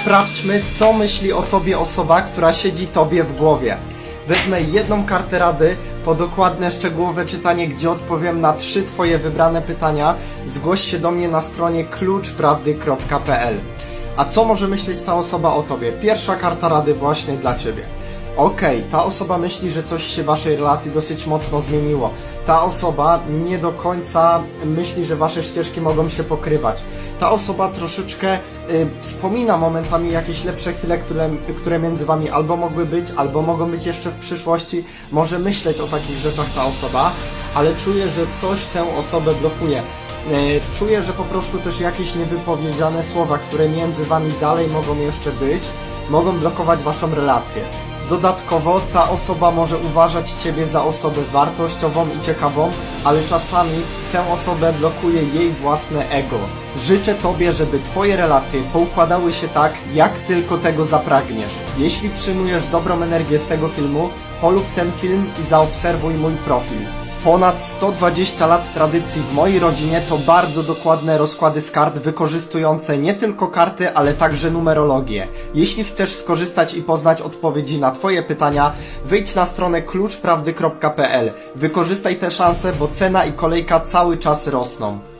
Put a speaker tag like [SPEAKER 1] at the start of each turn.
[SPEAKER 1] Sprawdźmy, co myśli o tobie osoba, która siedzi tobie w głowie. Wezmę jedną kartę rady po dokładne, szczegółowe czytanie, gdzie odpowiem na trzy twoje wybrane pytania. Zgłoś się do mnie na stronie kluczprawdy.pl. A co może myśleć ta osoba o tobie? Pierwsza karta rady właśnie dla ciebie. Okej, ta osoba myśli, że coś się w waszej relacji dosyć mocno zmieniło. Ta osoba nie do końca myśli, że wasze ścieżki mogą się pokrywać. Ta osoba troszeczkę y, wspomina momentami jakieś lepsze chwile, które, które między wami albo mogły być, albo mogą być jeszcze w przyszłości. Może myśleć o takich rzeczach ta osoba, ale czuje, że coś tę osobę blokuje. Y, Czuję, że po prostu też jakieś niewypowiedziane słowa, które między wami dalej mogą jeszcze być, mogą blokować waszą relację. Dodatkowo ta osoba może uważać Ciebie za osobę wartościową i ciekawą, ale czasami tę osobę blokuje jej własne ego. Życzę Tobie, żeby Twoje relacje poukładały się tak, jak tylko tego zapragniesz. Jeśli przyjmujesz dobrą energię z tego filmu, polub ten film i zaobserwuj mój profil. Ponad 120 lat tradycji w mojej rodzinie to bardzo dokładne rozkłady z kart wykorzystujące nie tylko karty, ale także numerologię. Jeśli chcesz skorzystać i poznać odpowiedzi na Twoje pytania, wyjdź na stronę kluczprawdy.pl. Wykorzystaj tę szansę, bo cena i kolejka cały czas rosną.